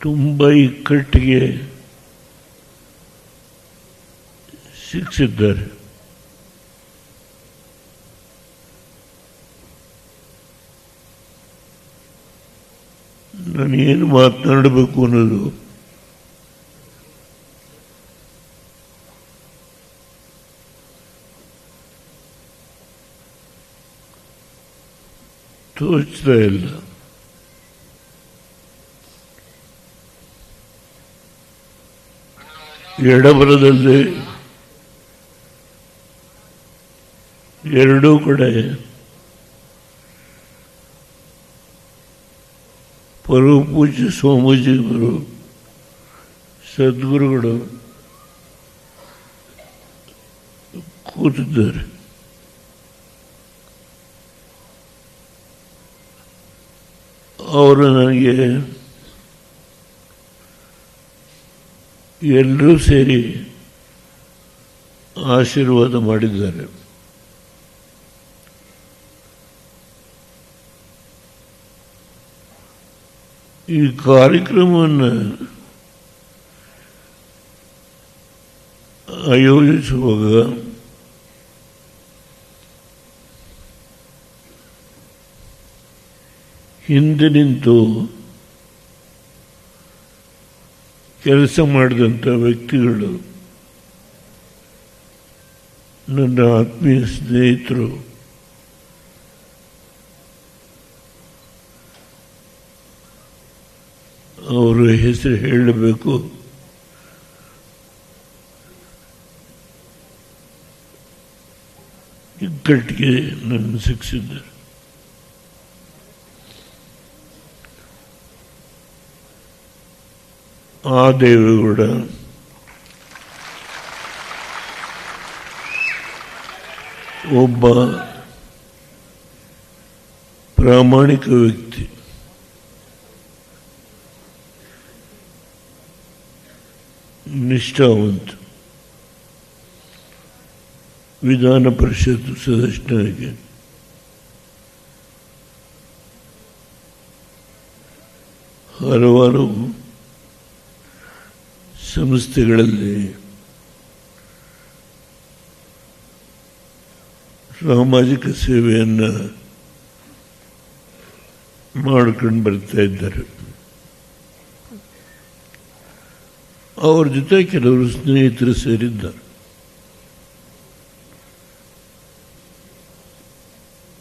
ತುಂಬ ಇಕ್ಕಟ್ಟಿಗೆ ಸಿಕ್ಕಿಸಿದ್ದಾರೆ ನಾನು ಏನು ಮಾತನಾಡಬೇಕು ಅನ್ನೋದು ತೋಚ್ತಾ ಇಲ್ಲ. ಎಡಬಲದಲ್ಲಿ ಎರಡೂ ಕಡೆ ಪರಮ ಸ್ವಾಮೀಜಿ ಗುರು ಸದ್ಗುರುಗಳು ಕೂತಿದ್ದಾರೆ. ಅವರು ನನಗೆ ಎಲ್ಲರೂ ಸೇರಿ ಆಶೀರ್ವಾದ ಮಾಡಿದ್ದಾರೆ. ಈ ಕಾರ್ಯಕ್ರಮವನ್ನು ಆಯೋಜಿಸುವಾಗ ಹಿಂದೆ ನಿಂತು ಕೆಲಸ ಮಾಡಿದಂಥ ವ್ಯಕ್ತಿಗಳು ನನ್ನ ಆತ್ಮೀಯ ಸ್ನೇಹಿತರು ಅವರು ಹೆಸರು ಹೇಳಬೇಕು. ಇಕ್ಕಟ್ಟಿಗೆ ನನ್ನ ಶಿಕ್ಷಿದ್ದಾರೆ ಆ ದೇವೇಗೌಡ ಒಬ್ಬ ಪ್ರಾಮಾಣಿಕ ವ್ಯಕ್ತಿ ನಿಷ್ಠಾವಂತ ವಿಧಾನ ಪರಿಷತ್ ಸದಸ್ಯನಾಗಿ ಹಲವಾರು ಸಂಸ್ಥೆಗಳಲ್ಲಿ ಸಾಮಾಜಿಕ ಸೇವೆಯನ್ನು ಮಾಡ್ಕೊಂಡು ಬರ್ತಾ ಇದ್ದಾರೆ. ಅವ್ರ ಜೊತೆ ಕೆಲವರು ಸ್ನೇಹಿತರು ಸೇರಿದ್ದಾರೆ.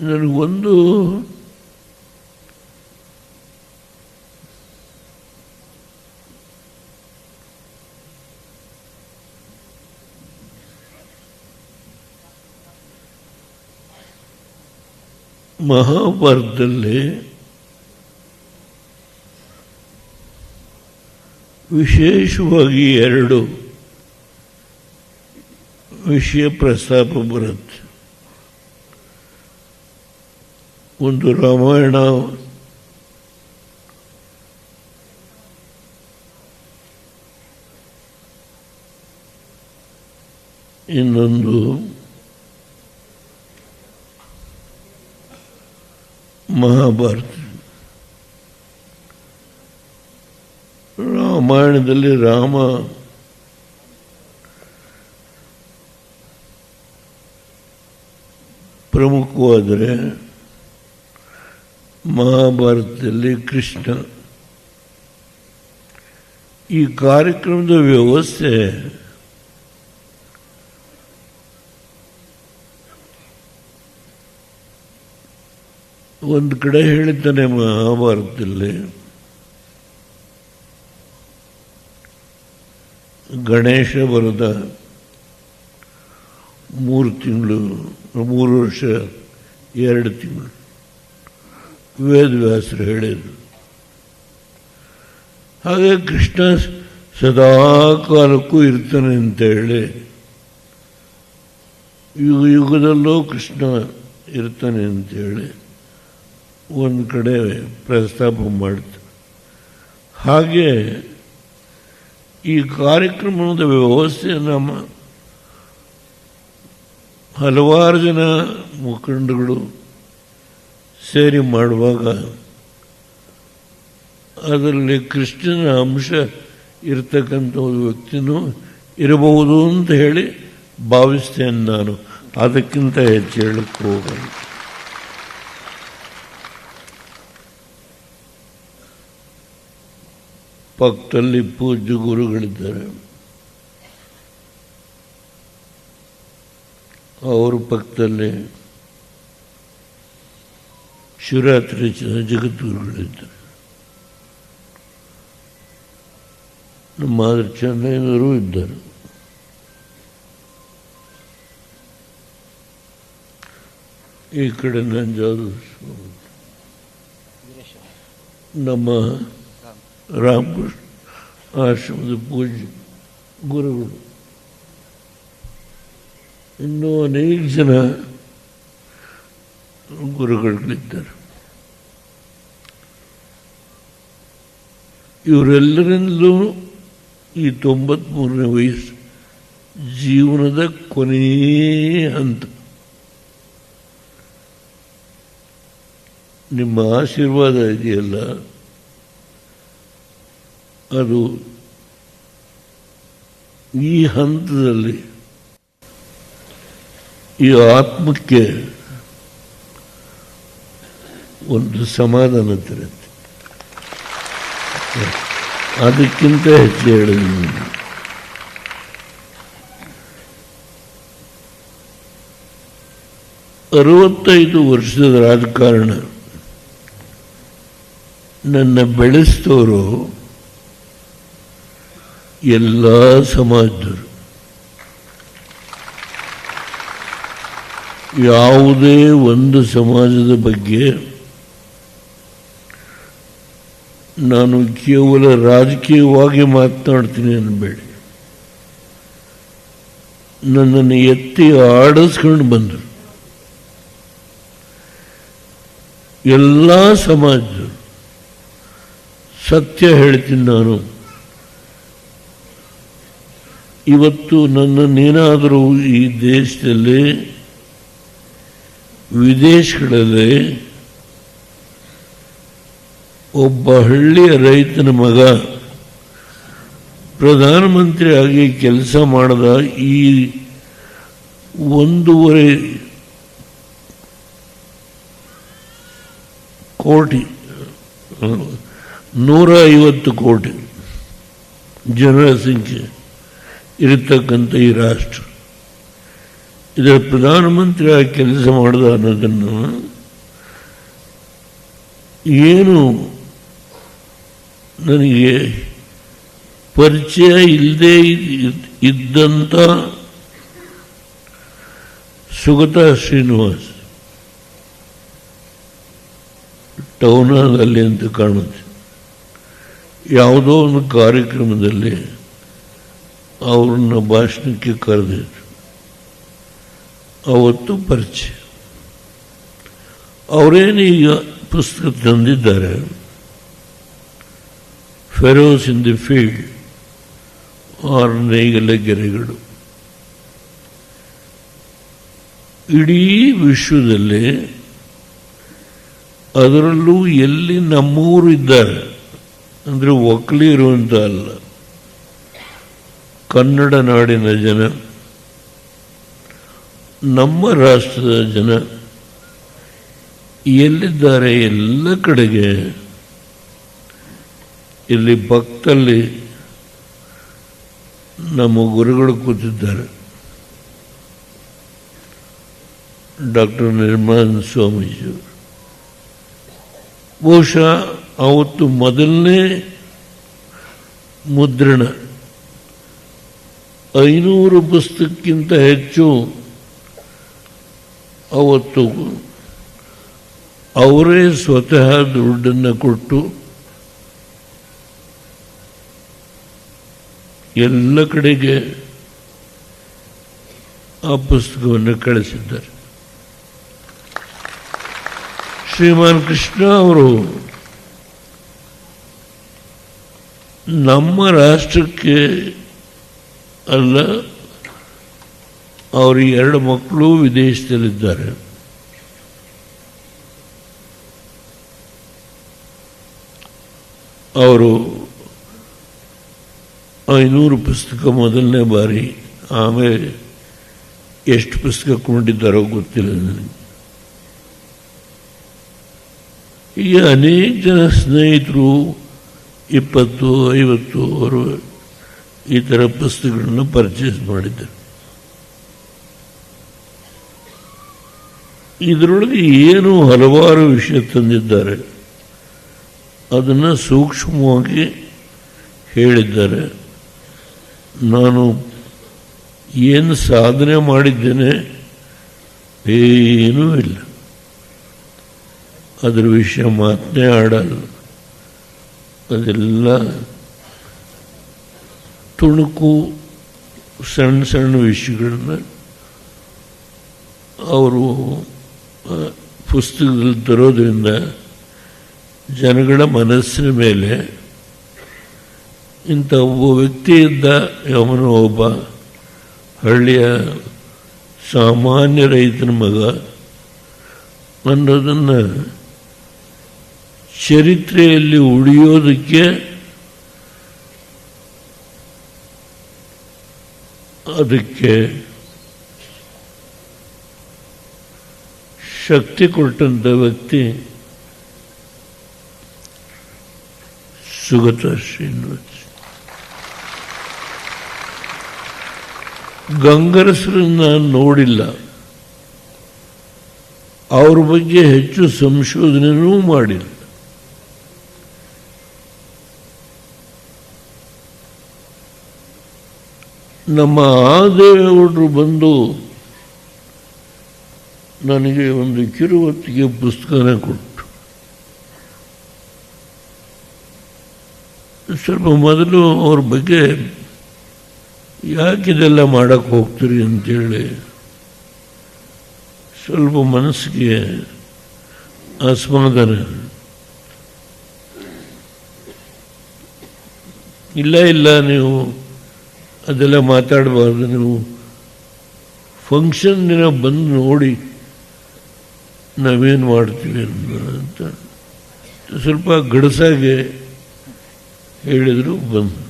ನನಗೊಂದು ಮಹಾಭಾರತದಲ್ಲಿ ವಿಶೇಷವಾಗಿ ಎರಡು ವಿಷಯ ಪ್ರಸ್ತಾಪ ಬರುತ್ತೆ. ಒಂದು ರಾಮಾಯಣ ಇನ್ನೊಂದು ಮಹಾಭಾರತ ರಾಮಾಯಣದಲ್ಲಿ ರಾಮ ಪ್ರಮುಖವಾದರೆ ಮಹಾಭಾರತದಲ್ಲಿ ಕೃಷ್ಣ ಈ ಕಾರ್ಯಕ್ರಮದ ವ್ಯವಸ್ಥೆ ಒಂದು ಕಡೆ ಹೇಳಿದ್ದಾನೆ ಮಹಾಭಾರತದಲ್ಲಿ. ಗಣೇಶ ಬರದ ಮೂರು ತಿಂಗಳು, ಮೂರು ವರ್ಷ, ಎರಡು ತಿಂಗಳು. ವೇದವ್ಯಾಸರು ಹೇಳಿದರು. ಹಾಗೆ ಕೃಷ್ಣ ಸದಾ ಕಾಲಕ್ಕೂ ಇರ್ತಾನೆ ಅಂತ ಹೇಳಿ, ಯುಗ ಯುಗದಲ್ಲೂ ಕೃಷ್ಣ ಇರ್ತಾನೆ ಅಂತೇಳಿ ಒಂದು ಕಡೆ ಪ್ರಸ್ತಾಪ ಮಾಡ್ತಾರೆ ಹಾಗೆ ಈ ಕಾರ್ಯಕ್ರಮದ ವ್ಯವಸ್ಥೆ ನಮ್ಮ ಹಲವಾರು ಜನ ಮುಖಂಡಗಳು ಸೇರಿ ಮಾಡುವಾಗ ಅದರಲ್ಲಿ ಕೃಷ್ಣನ ಅಂಶ ಇರ್ತಕ್ಕಂಥ ಒಂದು ವ್ಯಕ್ತಿನೂ ಇರಬಹುದು ಅಂತ ಹೇಳಿ ಭಾವಿಸ್ತೇನೆ ನಾನು. ಅದಕ್ಕಿಂತ ಹೆಚ್ಚು ಹೇಳಕ್ಕೆ ಹೋಗಲ್ಲ. ಪಕ್ಕದಲ್ಲಿ ಪೂಜ್ಯ ಗುರುಗಳಿದ್ದಾರೆ. ಅವ್ರ ಪಕ್ಕದಲ್ಲಿ ಶಿವರಾತ್ರಿ ಜಗದ್ಗುರುಗಳಿದ್ದಾರೆ ನಮ್ಮ ಚೆನ್ನೈನವರು ಇದ್ದಾರೆ. ಈ ಕಡೆ ನಂಜಾದು ನಮ್ಮ ರಾಮಕೃಷ್ಣ ಆಶ್ರಮದ ಪೂಜ್ಯ ಗುರುಗಳು ಇನ್ನೂ ಅನೇಕ ಜನ ಗುರುಗಳಿದ್ದಾರೆ. ಇವರೆಲ್ಲರಿಂದಲೂ ಈ ತೊಂಬತ್ಮೂರನೇ ವಯಸ್ಸು ಜೀವನದ ಕೊನೆಯ ಹಂತ. ನಿಮ್ಮ ಆಶೀರ್ವಾದ ಇದೆಯಲ್ಲ? ಅದು ಈ ಹಂತದಲ್ಲಿ ಈ ಆತ್ಮಕ್ಕೆ ಒಂದು ಸಮಾಧಾನ ತರುತ್ತೆ. ಅದಕ್ಕಿಂತ ಹೆಚ್ಚು ಹೇಳಿದ್ದೀನಿ ಅರವತ್ತೈದು ವರ್ಷದ ರಾಜಕಾರಣ ನನ್ನ ಬೆಳೆಸಿದವರು ಎಲ್ಲ ಸಮಾಜದವರು. ಯಾವುದೇ ಒಂದು ಸಮಾಜದ ಬಗ್ಗೆ ನಾನು ಕೇವಲ ರಾಜಕೀಯವಾಗಿ ಮಾತನಾಡ್ತೀನಿ ಅನ್ಬೇಡಿ. ನನ್ನನ್ನು ಎತ್ತಿ ಆಡಿಸ್ಕೊಂಡು ಬಂದರು. ಎಲ್ಲ ಸಮಾಜದವರು ಸತ್ಯ ಹೇಳ್ತೀನಿ ನಾನು. ಇವತ್ತು ನನ್ನನ್ನೇನಾದರೂ ಈ ದೇಶದಲ್ಲಿ, ವಿದೇಶಗಳಲ್ಲಿ ಒಬ್ಬ ಹಳ್ಳಿಯ ರೈತನ ಮಗ ಪ್ರಧಾನಮಂತ್ರಿ ಆಗಿ ಕೆಲಸ ಮಾಡಿದ ಈ ಒಂದೂವರೆ ಕೋಟಿ ನೂರ ಐವತ್ತು ಕೋಟಿ ಜನರ ಸಂಖ್ಯೆ. ಇರತಕ್ಕಂಥ ಈ ರಾಷ್ಟ್ರ. ಇದರ ಪ್ರಧಾನಮಂತ್ರಿಯಾಗಿ ಕೆಲಸ ಮಾಡಿದ ಅನ್ನೋದನ್ನು ಏನು ನನಗೆ ಪರಿಚಯ ಇಲ್ಲದೆ ಇದ್ದಂಥ ಸುಗತ ಶ್ರೀನಿವಾಸ್ ಟೌನಲ್ಲಿ ಅಂತ ಕಾಣುತ್ತೆ. ಯಾವುದೋ ಒಂದು ಕಾರ್ಯಕ್ರಮದಲ್ಲಿ ಅವ್ರನ್ನ ಭಾಷಣಕ್ಕೆ ಕರೆದಿದ್ರು. ಅವತ್ತು ಪರಿಚಯ. ಅವರೇನು ಈಗ ಪುಸ್ತಕ ತಂದಿದ್ದಾರೆ? Furrows in the field, or ನೇಗಿಲ ಗೆರೆಗಳು. ಇಡೀ ವಿಶ್ವದಲ್ಲಿ ಅದರಲ್ಲೂ ಎಲ್ಲಿ ನಮ್ಮೂರು ಇದ್ದಾರೆ ಅಂದರೆ ಒಕ್ಕಲಿ ಅಂತ ಅಲ್ಲ. ಕನ್ನಡ ನಾಡಿನ ಜನ, ನಮ್ಮ ರಾಷ್ಟ್ರದ ಜನ, ಎಲ್ಲಿದ್ದಾರೆ ಎಲ್ಲ ಕಡೆಗೆ, ಇಲ್ಲಿ ಭಕ್ತಲ್ಲಿ ನಮ್ಮ ಗುರುಗಳು ಕೂತಿದ್ದಾರೆ. ಡಾಕ್ಟರ್ ನಿರ್ಮಲ ಸ್ವಾಮೀಜಿಯವರು ಬಹುಶಃ ಅವತ್ತು ಮೊದಲನೇ ಮುದ್ರಣ ಐನೂರು ಪುಸ್ತಕಕ್ಕಿಂತ ಹೆಚ್ಚು ಅವತ್ತು ಅವರೇ ಸ್ವತಃ ದುಡ್ಡನ್ನು ಕೊಟ್ಟು ಎಲ್ಲ ಕಡೆಗೆ ಆ ಪುಸ್ತಕವನ್ನು ಕಳಿಸಿದ್ದಾರೆ. ಶ್ರೀಮಾನ್ ಕೃಷ್ಣ ಅವರು ನಮ್ಮ ರಾಷ್ಟ್ರಕ್ಕೆ ಅಲ್ಲ, ಅವರ ಎರಡು ಮಕ್ಕಳು ವಿದೇಶದಲ್ಲಿದ್ದಾರೆ. ಅವರು ಐನೂರು ಪುಸ್ತಕ ಮೊದಲನೇ ಬಾರಿ, ಆಮೇಲೆ ಎಷ್ಟು ಪುಸ್ತಕ ಕೊಂಡಿದ್ದಾರೋ ಗೊತ್ತಿಲ್ಲ ನನಗೆ. ಈಗ ಅನೇಕ ಜನ ಸ್ನೇಹಿತರು ಇಪ್ಪತ್ತು, ಐವತ್ತು ಅವರು ಈ ಥರ ಪುಸ್ತಕಗಳನ್ನು ಪರ್ಚೇಸ್ ಮಾಡಿದ್ದರು. ಇದರೊಳಗೆ ಏನು ಹಲವಾರು ವಿಷಯ ತಂದಿದ್ದಾರೆ. ಅದನ್ನು ಸೂಕ್ಷ್ಮವಾಗಿ ಹೇಳಿದ್ದಾರೆ. ನಾನು ಏನು ಸಾಧನೆ ಮಾಡಿದ್ದೇನೆ ಏನೂ ಇಲ್ಲ. ಅದರ ವಿಷಯ ಮಾತನೇ ಆಡಲ್ಲ. ಅದೆಲ್ಲ ತುಣುಕು, ಸಣ್ಣ ಸಣ್ಣ ವಿಷಯಗಳನ್ನ ಅವರು ಪುಸ್ತಕದಲ್ಲಿ ತರೋದ್ರಿಂದ ಜನಗಳ ಮನಸ್ಸಿನ ಮೇಲೆ ಇಂಥ ಒಬ್ಬ ವ್ಯಕ್ತಿಯಿಂದ ಯಾವನೋ ಒಬ್ಬ ಹಳ್ಳಿಯ ಸಾಮಾನ್ಯ ರೈತನ ಮಗ ಅನ್ನೋದನ್ನು ಚರಿತ್ರೆಯಲ್ಲಿ ಉಳಿಯೋದಕ್ಕೆ ಅದಕ್ಕೆ ಶಕ್ತಿ ಕೊಟ್ಟಂಥ ವ್ಯಕ್ತಿ ಸುಗತ ಶ್ರೀನಿವಾಸ. ಗಂಗರಸರನ್ನ ನಾನು ನೋಡಿಲ್ಲ. ಅವ್ರ ಬಗ್ಗೆ ಹೆಚ್ಚು ಸಂಶೋಧನೆಯೂ ಮಾಡಿಲ್ಲ. ನಮ್ಮ ಆದೇವರು ಬಂದು ನನಗೆ ಒಂದು ಕಿರುವತ್ತಿಗೆ ಪುಸ್ತಕನ ಕೊಟ್ಟು. ಸ್ವಲ್ಪ ಮೊದಲು ಅವ್ರ ಬಗ್ಗೆ ಯಾಕಿದೆಲ್ಲ ಮಾಡೋಕ್ಕೆ ಹೋಗ್ತೀರಿ ಅಂತೇಳಿ ಸ್ವಲ್ಪ ಮನಸ್ಸಿಗೆ ಅಸಮಾಧಾನ. ಇಲ್ಲ ಇಲ್ಲ, ನೀವು ಅದೆಲ್ಲ ಮಾತಾಡಬಾರ್ದು. ನೀವು ಫಂಕ್ಷನ್ ದಿನ ಬಂದು ನೋಡಿ ನಾವೇನು ಮಾಡ್ತೀವಿ ಅಂತ. ಸ್ವಲ್ಪ ಗಡಸಾಗೆ ಹೇಳಿದರು ಬಂದು.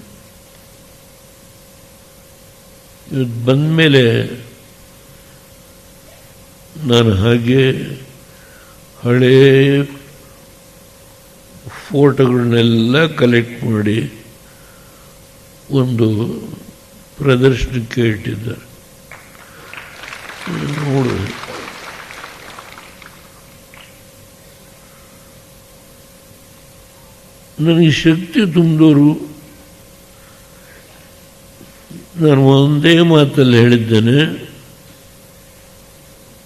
ಇವತ್ತು ಬಂದ ಮೇಲೆ ನಾನು ಹಾಗೆ ಹಳೇ ಫೋಟೋಗಳನ್ನೆಲ್ಲ ಕಲೆಕ್ಟ್ ಮಾಡಿ ಒಂದು ಪ್ರದರ್ಶನಕ್ಕೆ ಇಟ್ಟಿದ್ದಾರೆ ನೋಡು. ನನಗೆ ಶಕ್ತಿ ತುಂಬಿದವರು ನಾನು ಒಂದೇ ಮಾತಲ್ಲಿ ಹೇಳಿದ್ದೇನೆ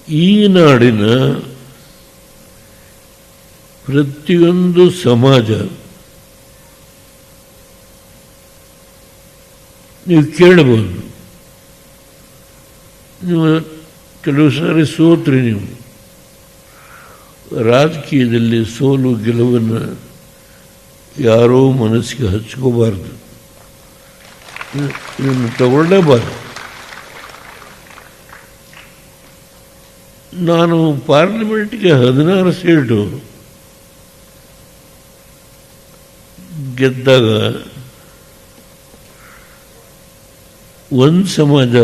ಈ ನಾಡಿನ ಪ್ರತಿಯೊಂದು ಸಮಾಜ ನೀವು ಕೇಳಬಹುದು. ನೀವು ಕೆಲವು ಸಾರಿ ಸೋತ್ರಿ ನೀವು. ರಾಜಕೀಯದಲ್ಲಿ ಸೋಲು ಗೆಲುವನ್ನು ಯಾರೋ ಮನಸ್ಸಿಗೆ ಹಚ್ಕೋಬಾರ್ದು. ಇದನ್ನು ತಗೊಳ್ಳೇಬಾರ್ದು. ನಾನು ಪಾರ್ಲಿಮೆಂಟ್ಗೆ ಹದಿನಾರು ಸೀಟು ಗೆದ್ದಾಗ ಒಂದು ಸಮಾಜ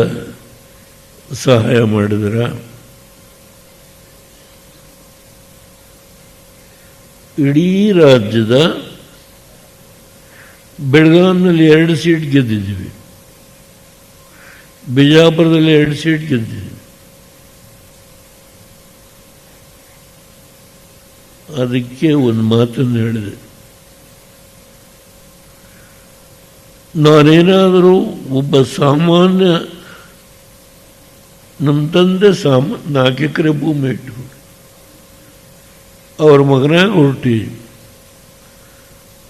ಸಹಾಯ ಮಾಡಿದ್ರ ಇಡೀ ರಾಜ್ಯದ ಬೆಳಗಾವಿನಲ್ಲಿ ಎರಡು ಸೀಟ್ ಗೆದ್ದಿದ್ದೀವಿ. ಬಿಜಾಪುರದಲ್ಲಿ ಎರಡು ಸೀಟ್ ಗೆದ್ದಿದ್ದೀವಿ. ಅದಕ್ಕೆ ಒಂದು ಮಾತನ್ನು ಹೇಳಿದೆ. ನಾನೇನಾದರೂ ಒಬ್ಬ ಸಾಮಾನ್ಯ ನಮ್ಮ ತಂದೆ ಸಾಮ ನಾಲ್ಕು ಎಕರೆ ಭೂಮಿ ಇಟ್ಟು ಅವ್ರ ಮಗನಾಗ ಹೊರಟಿ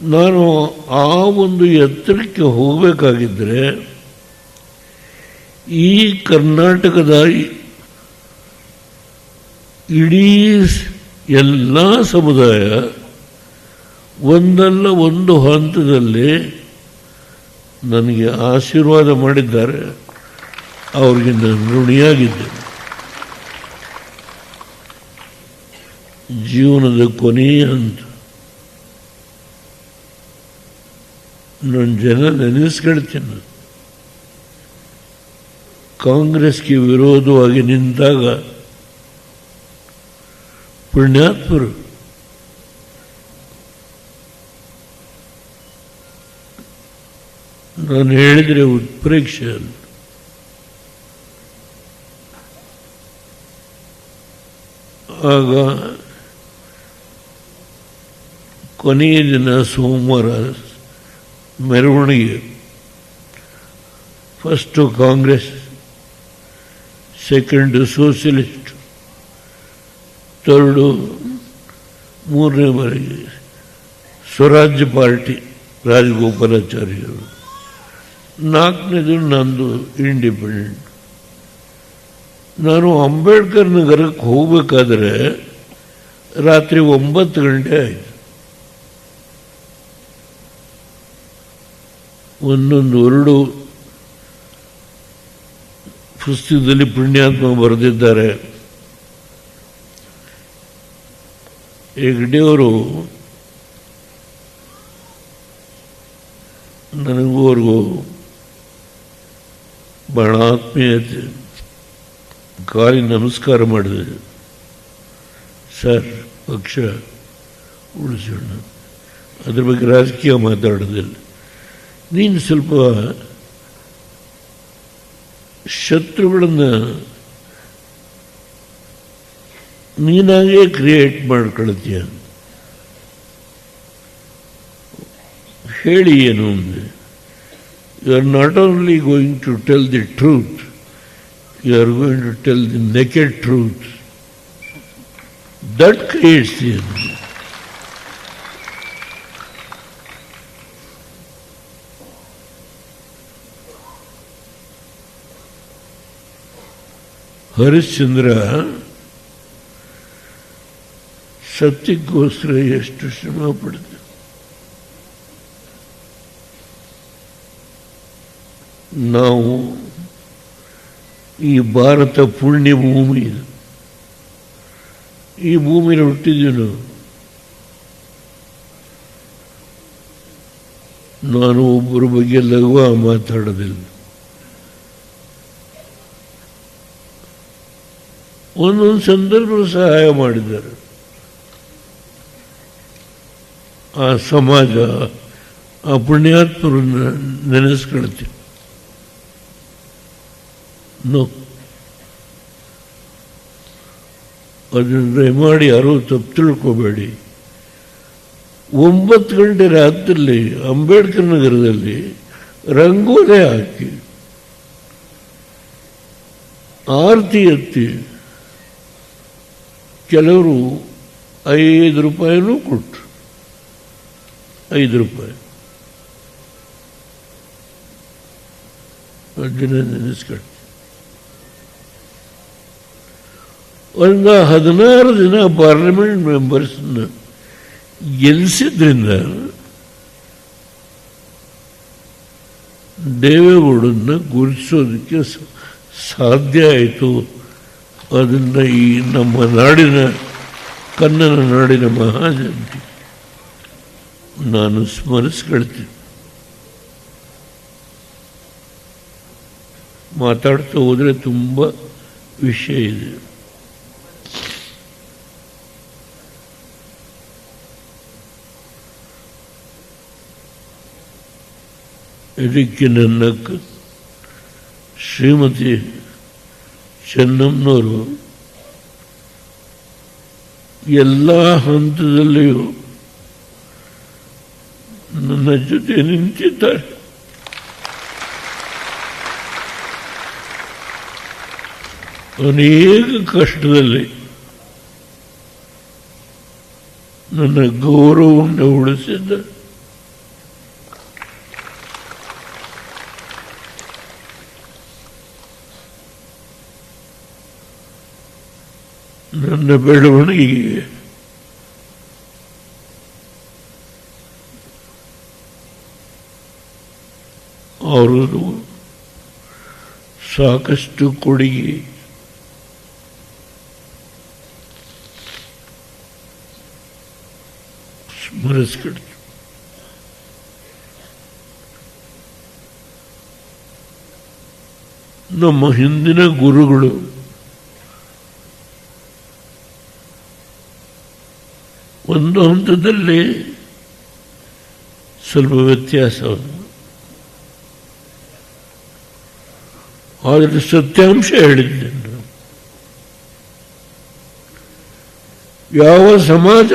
ನಾನು ಆ ಒಂದು ಎತ್ತರಕ್ಕೆ ಹೋಗಬೇಕಾಗಿದ್ದರೆ ಈ ಕರ್ನಾಟಕದ ಇಡೀ ಎಲ್ಲ ಸಮುದಾಯ ಒಂದಲ್ಲ ಒಂದು ಹಂತದಲ್ಲಿ ನನಗೆ ಆಶೀರ್ವಾದ ಮಾಡಿದ್ದಾರೆ. ಅವ್ರಿಗೆ ನಾನು ಋಣಿಯಾಗಿದ್ದೆ. ಜೀವನದ ಕೊನೆಯ ಹಂತ. ನನ್ನ ಜನ ನೆನೆಸ್ಕೊಳ್ತೀನಿ. ಕಾಂಗ್ರೆಸ್ಗೆ ವಿರೋಧವಾಗಿ ನಿಂತಾಗ ಪುಣ್ಯಾತ್ಮರು ನಾನು ಹೇಳಿದರೆ ಉತ್ಪ್ರೇಕ್ಷೆ ಅಲ್ಲ ಆಗ ಕೊನೆಯ ದಿನ ಸೋಮವಾರ ಮೆರವಣಿಗೆ first Congress second socialist third ಮೂರನೇ ಬಾರಿಗೆ ಸ್ವರಾಜ್ಯ ಪಾರ್ಟಿ ರಾಜಗೋಪಾಲಾಚಾರ್ಯರು ನಾಲ್ಕನೇದು ನಂದು ಇಂಡಿಪೆಂಡೆಂಟ್ ನಾನು ಅಂಬೇಡ್ಕರ್ ನಗರಕ್ಕೆ ಹೋಗಬೇಕಾದ್ರೆ ರಾತ್ರಿ ಒಂಬತ್ತು ಗಂಟೆ ಆಯಿತು. ಒಂದೊಂದು ಎರಡು ಪುಸ್ತಕದಲ್ಲಿ ಪುಣ್ಯಾತ್ಮ ಬರೆದಿದ್ದಾರೆ. ಹೆಗ್ಡೆಯವರು ನನಗೂ ಅವ್ರಿಗೂ ಬಹಳ ಆತ್ಮೀಯತೆ ಕಾಲಿ ನಮಸ್ಕಾರ ಮಾಡಿದೆ ಸರ್ ಪಕ್ಷ ಉಳಿಸೋಣ ಅದ್ರ ಬಗ್ಗೆ ರಾಜಕೀಯ ಮಾತಾಡೋದಿಲ್ಲ ನೀನು ಸ್ವಲ್ಪ ಶತ್ರುಗಳನ್ನು ನೀನಾಗೇ ಕ್ರಿಯೇಟ್ ಮಾಡ್ಕೊಳ್ತೀಯ ಹೇಳಿ ಏನು ಅಂದರೆ you are not only going to tell the truth you are going to tell the naked truth that creates the Harishchandra ಸತ್ಯಕ್ಕೋಸ್ಕರ ಎಷ್ಟು ಶ್ರಮ ಪಡ್ತ ನಾವು ಈ ಭಾರತ ಪುಣ್ಯ ಭೂಮಿ ಇದು. ಈ ಭೂಮಿನ ಹುಟ್ಟಿದ್ವಿ ನಾವು ನಾನು ಒಬ್ಬರ ಬಗ್ಗೆ ಲಘುವ ಮಾತಾಡೋದಿಲ್ಲ. ಒಂದೊಂದು ಸಂದರ್ಭ ಸಹಾಯ ಮಾಡಿದ್ದಾರೆ. ಆ ಸಮಾಜ, ಆ ಪುಣ್ಯಾತ್ಮರನ್ನು ನೆನೆಸ್ಕೊಳ್ತೀವಿ ನೋ ಅದನ್ನು ಮಾಡಿ ಯಾರೂ ತಪ್ಪು ತಿಳ್ಕೋಬೇಡಿ. ಒಂಬತ್ತು ಗಂಟೆ ರಾತ್ರಿಯಲ್ಲಿ ಅಂಬೇಡ್ಕರ್ ನಗರದಲ್ಲಿ ರಂಗೋಲೆ ಹಾಕಿ, ಆರತಿ ಎತ್ತಿ ಕೆಲವರು ಐದು ರೂಪಾಯಿನೂ ಕೊಟ್ಟರು ಐದು ರೂಪಾಯಿ. ನೆನೆಸ್ಕೊಳ್ತೀನಿ ಒಂದು ಹದಿನಾರು ದಿನ ಪಾರ್ಲಿಮೆಂಟ್ ಮೆಂಬರ್ಸ್ನ ಗೆಲ್ಲಿಸಿದ್ರಿಂದ ದೇವೇಗೌಡನ್ನ ಗುರುತಿಸೋದಕ್ಕೆ ಸಾಧ್ಯ ಆಯಿತು. ಅದನ್ನು ಈ ನಮ್ಮ ನಾಡಿನ, ಕನ್ನಡ ನಾಡಿನ ಮಹಾಜನತೆ, ನಾನು ಸ್ಮರಿಸ್ಕೊಳ್ತೀನಿ. ಮಾತಾಡ್ತಾ ಹೋದರೆ ತುಂಬ ವಿಷಯ ಇದೆ. ಇದಕ್ಕೆ ನನ್ನ ಶ್ರೀಮತಿ ಚೆನ್ನಮ್ಮನವರು ಎಲ್ಲ ಹಂತದಲ್ಲಿಯೂ ನನ್ನ ಜೊತೆ ನಿಂತಿದ್ದಾರೆ. ಅನೇಕ ಕಷ್ಟದಲ್ಲಿ ನನ್ನ ಗೌರವವನ್ನು ಉಳಿಸಿದ್ದಾರೆ. ನನ್ನ ಬೆಳವಣಿಗೆಗೆ ಅವರು ಸಾಕಷ್ಟು ಕೊಡುಗೆ. ಸ್ಮರಿಸ್ಕೊಡ್ತು ನಮ್ಮ ಹಿಂದಿನ ಗುರುಗಳು ಒಂದು ಹಂತದಲ್ಲಿ ಸ್ವಲ್ಪ ವ್ಯತ್ಯಾಸ ಆದರೆ ಸತ್ಯಾಂಶ ಹೇಳಿದ್ದೇನೆ ನಾನು. ಯಾವ ಸಮಾಜ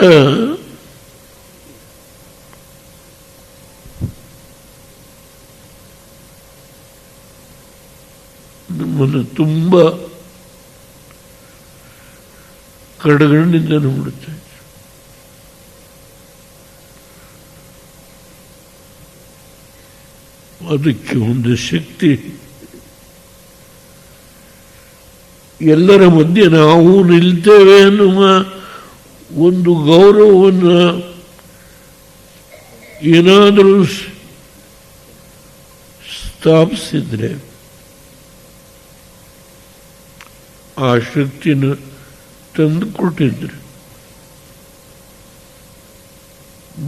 ನಮ್ಮನ್ನು ತುಂಬ ಕಡೆಗಣ್ಣಿಂದ ನೋಡುತ್ತೆ ಅದಕ್ಕೆ ಒಂದು ಶಕ್ತಿ. ಎಲ್ಲರ ಮಧ್ಯೆ ನಾವು ನಿಲ್ತೇವೆ ಅನ್ನುವ ಒಂದು ಗೌರವವನ್ನು ಏನಾದರೂ ಸ್ಥಾಪಿಸಿದ್ರೆ ಆ ಶಕ್ತಿನ ತಂದು ಕೊಟ್ಟಿದ್ರು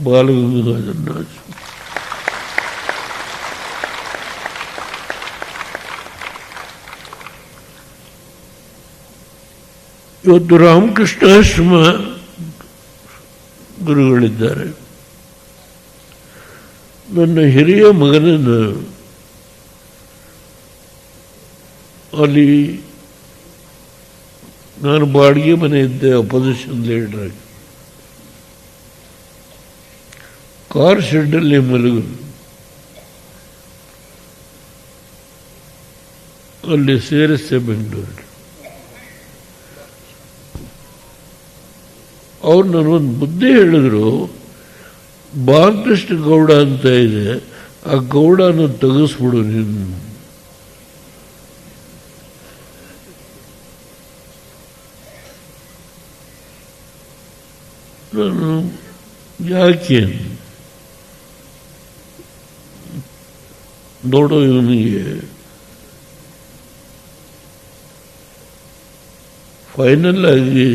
ಬಾಲಗಂಗಾಧರ ಇವತ್ತು ರಾಮಕೃಷ್ಣಾಶ್ರಮ ಗುರುಗಳಿದ್ದಾರೆ. ನನ್ನ ಹಿರಿಯ ಮಗನನ್ನು ಅಲ್ಲಿ ನಾನು ಬಾಡಿಗೆ ಮನೆ ಇದ್ದೆ ಅಪೋಸಿಷನ್ ಲೀಡರ್ ಆಗಿ ಕಾರ್ ಶೆಡ್ಡಲ್ಲಿ ಮಲಗು. ಅಲ್ಲಿ ಸೇರಿಸ್ತೆ ಬೆಂಗಳೂರು ಅವ್ರು ನನಗೊಂದು ಬುದ್ಧಿ ಹೇಳಿದ್ರು ಬಾಲಕೃಷ್ಣ ಗೌಡ ಅಂತ ಇದೆ, ಆ ಗೌಡನ ತೆಗೆಸ್ಬಿಡು ನೀನು. ನಾನು, ಯಾಕೆ? ನೋಡೋ ಇವನಿಗೆ. ಫೈನಲ್ ಆಗಿ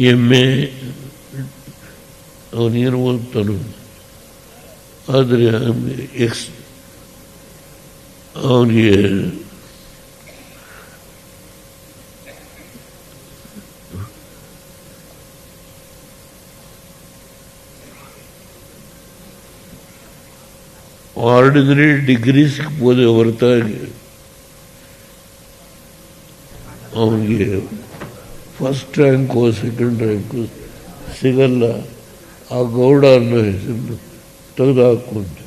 ये मैं 어려웠더니 아들이 엑스 ऑर्डिनरी डिग्री से बोले वर्ता है और ये ಫಸ್ಟ್ ರ್ಯಾಂಕು ಸೆಕೆಂಡ್ ರ್ಯಾಂಕು ಸಿಗಲ್ಲ ಆ ಗೌಡ ಅನ್ನೋ ಹೆಸರು ತೆಗೆದುಹಾಕೊಂಡು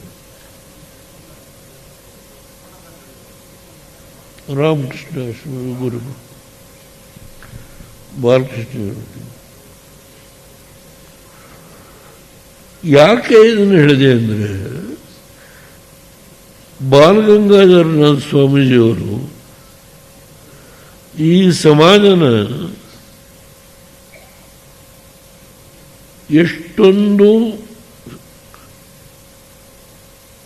ರಾಮಕೃಷ್ಣ ಗುರು ಬಾಲಕೃಷ್ಣ. ಯಾಕೆ ಇದನ್ನು ಹೇಳಿದೆ ಅಂದರೆ ಬಾಲಗಂಗಾಧರನಾಥ ಸ್ವಾಮೀಜಿಯವರು ಈ ಸಮಾಜನ ಎಷ್ಟೊಂದು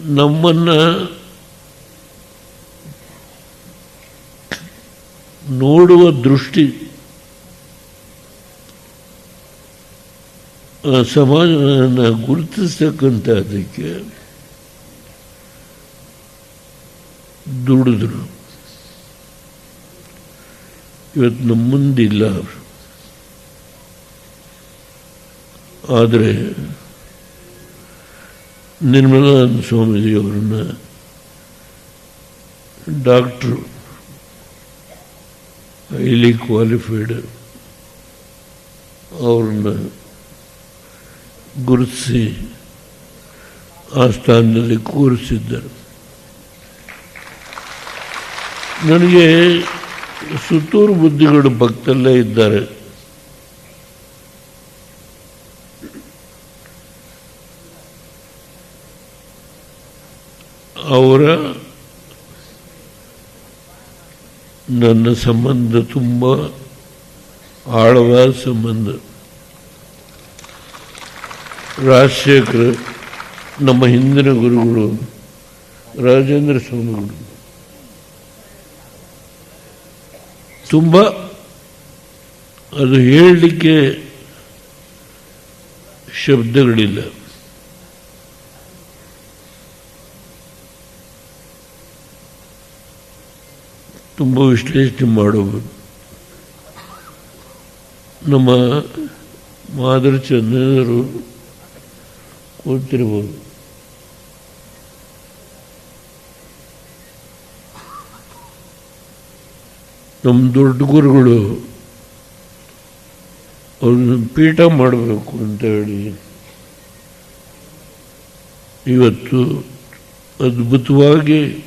ನಮ್ಮನ್ನ ನೋಡುವ ದೃಷ್ಟಿ ಸಮಾಜವನ್ನು ಗುರುತಿಸ್ತಕ್ಕಂಥದ್ದಕ್ಕೆ ದುಡಿದ್ರು. ಇವತ್ತು ನಮ್ಮ ಮುಂದಿಲ್ಲ ಅವರು. ಆದರೆ ನಿರ್ಮಲಾನಂದ ಸ್ವಾಮೀಜಿಯವರನ್ನ ಡಾಕ್ಟ್ರು ಹೈಲಿ ಕ್ವಾಲಿಫೈಡ್ ಅವ್ರನ್ನ ಗುರುತಿಸಿ ಆ ಸ್ಥಾನದಲ್ಲಿ ಕೂರಿಸಿದ್ದರು ನನಗೆ ಸುತ್ತೂರು ಬುದ್ಧಿಗಳು ಪಕ್ಕದಲ್ಲೇ ಇದ್ದಾರೆ ಅವರ ನನ್ನ ಸಂಬಂಧ ತುಂಬ ಆಳವಾದ ಸಂಬಂಧ. ರಾಜಶೇಖರ, ನಮ್ಮ ಹಿಂದಿನ ಗುರುಗಳು, ರಾಜೇಂದ್ರ ಸ್ವಾಮಿಗಳು ತುಂಬ ಅದು ಹೇಳಲಿಕ್ಕೆ ಶಬ್ದಗಳಿಲ್ಲ. ತುಂಬ ವಿಶ್ಲೇಷಣೆ ಮಾಡಬಹುದು ನಮ್ಮ ಮಾದರಿ ಚಂದ್ರರು ಕೂತಿರ್ಬೋದು. ನಮ್ಮ ದೊಡ್ಡ ಗುರುಗಳು ಅವ್ರನ್ನ ಪೀಠ ಮಾಡಬೇಕು ಅಂತ ಹೇಳಿ ಇವತ್ತು ಅದ್ಭುತವಾಗಿ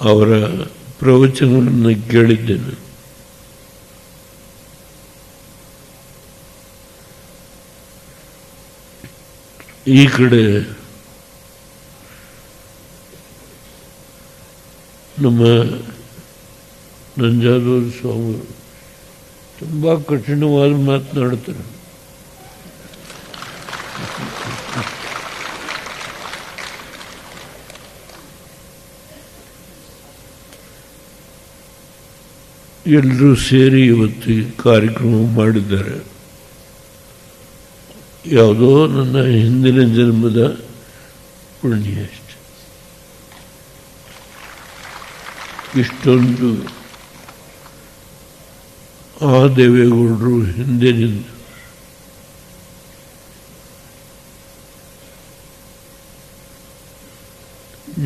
ಅವರ ಪ್ರವಚನಗಳನ್ನು ಕೇಳಿದ್ದೇನೆ. ಈ ಕಡೆ ನಮ್ಮ ನಂಜಾದೂರ ಸ್ವಾಮಿ ತುಂಬ ಕಠಿಣವಾಗಿ ಮಾತನಾಡ್ತಾರೆ. ಎಲ್ಲರೂ ಸೇರಿ ಇವತ್ತು ಕಾರ್ಯಕ್ರಮ ಮಾಡಿದ್ದಾರೆ. ಯಾವುದೋ ನನ್ನ ಹಿಂದಿನ ಜನ್ಮದ ಪುಣ್ಯ ಅಷ್ಟೆ. ಇಷ್ಟೊಂದು ಆ ದೇವೇಗೌಡರು ಹಿಂದಿನಿಂದ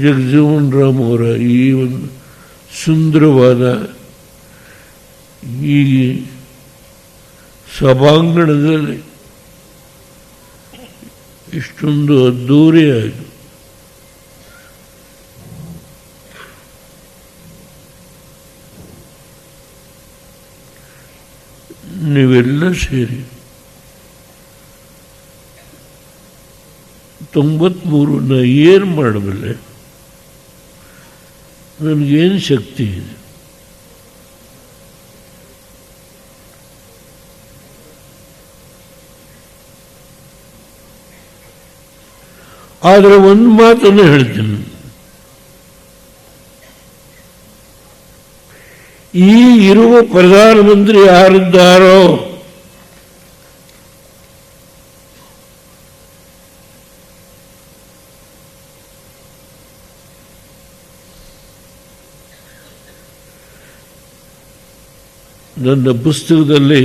ಜಗಜೀವನ್ ರಾಮ್ ಅವರ ಈ ಒಂದು ಸುಂದರವಾದ ಈ ಸಭಾಂಗಣದಲ್ಲಿ ಇಷ್ಟೊಂದು ಅದ್ದೂರಿಯಾಗಿ ನೀವೆಲ್ಲ ಸೇರಿ ತೊಂಬತ್ಮೂರನ್ನ ಏನು ಮಾಡಬಲ್ಲೆ ನನಗೇನು ಶಕ್ತಿ ಇದೆ? ಆದರೆ ಒಂದು ಮಾತನ್ನು ಹೇಳ್ತೀನಿ ಈ ಇರುವ ಪ್ರಧಾನಮಂತ್ರಿ ಯಾರಿದ್ದಾರೋ ನನ್ನ ಪುಸ್ತಕದಲ್ಲಿ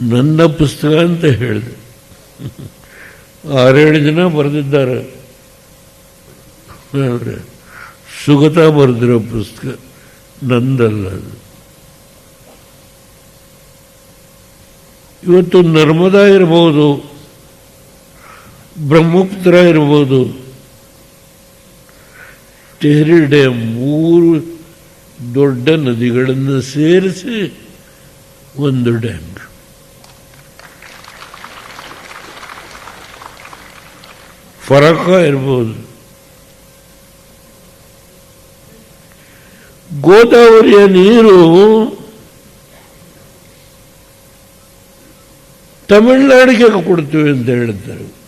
ನನ್ನ ಪುಸ್ತಕ ಅಂತ ಹೇಳಿದೆ. ಆರೇಳು ಜನ ಬರೆದಿದ್ದಾರೆ. ಸುಗತ ಬರೆದಿರೋ ಪುಸ್ತಕ. ನಂದಲ್ಲ ಅದು. ಇವತ್ತು ನರ್ಮದಾ ಇರ್ಬೋದು, ಬ್ರಹ್ಮಪುತ್ರ ಇರ್ಬೋದು ಟೆಹರಿ ಡ್ಯಾಮ್ ಮೂರು ದೊಡ್ಡ ನದಿಗಳನ್ನು ಸೇರಿಸಿ ಒಂದು ಡ್ಯಾಮ್ ಫರಕ ಇರ್ಬೋದು. ಗೋದಾವರಿಯ ನೀರು ತಮಿಳುನಾಡಿಗೆ ಕೊಡ್ತೀವಿ ಅಂತ ಹೇಳ್ತಾರೆ